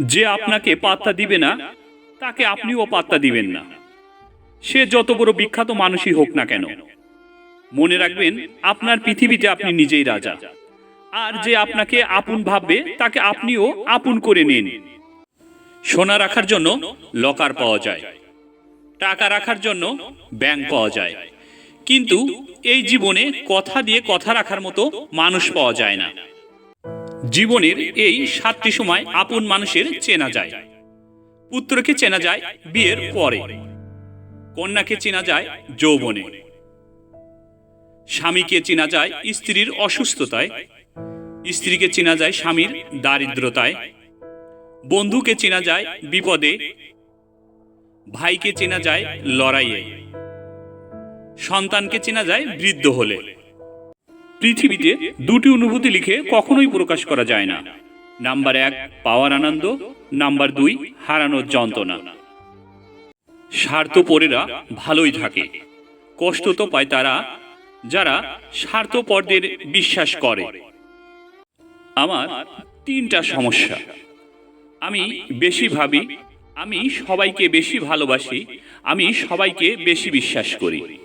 যে আপনাকে পাত্তা দিবে না, তাকে আপনিও পাত্তা দিবেন না। সে যত বড় বিখ্যাত মানুষই হোক না কেন। মনে রাখবেন, আপনার পৃথিবীতে আপনি নিজেই রাজা। আর যে আপনাকে আপন ভাববে, তাকে আপনিও আপন করে নিন। সোনা রাখার জন্য লকার পাওয়া যায়। টাকা রাখার জন্য ব্যাংক পাওয়া যায়। কিন্তু এই জীবনে কথা দিয়ে কথা রাখার মতো মানুষ পাওয়া যায় না। জীবনের এই সাতটি সময় আপন মানুষের চেনা যায়। পুত্রকে চেনা যায় বিয়ের পরে। কন্যাকে চেনা যায় যৌবনে। স্বামীকে চেনা যায় স্ত্রীর অসুস্থতায়। স্ত্রীকে চেনা যায় স্বামীর দারিদ্রতায়। বন্ধুকে চেনা যায় বিপদে। ভাইকে চেনা যায় লড়াইয়ে। সন্তানকে চেনা যায় বৃদ্ধ হলে। পৃথিবীতে দুটি অনুভূতি লিখে কখনোই প্রকাশ করা যায় না। নাম্বার এক, পাওয়ার আনন্দ। নাম্বার দুই হারানোর যন্ত্রণা। স্বার্থপরেরা ভালোই থাকে। কষ্ট তো পায় তারা, যারা স্বার্থপরদের বিশ্বাস করে। আমার তিনটা সমস্যা। আমি বেশি ভাবি, আমি সবাইকে বেশি ভালোবাসি, আমি সবাইকে বেশি বিশ্বাস করি।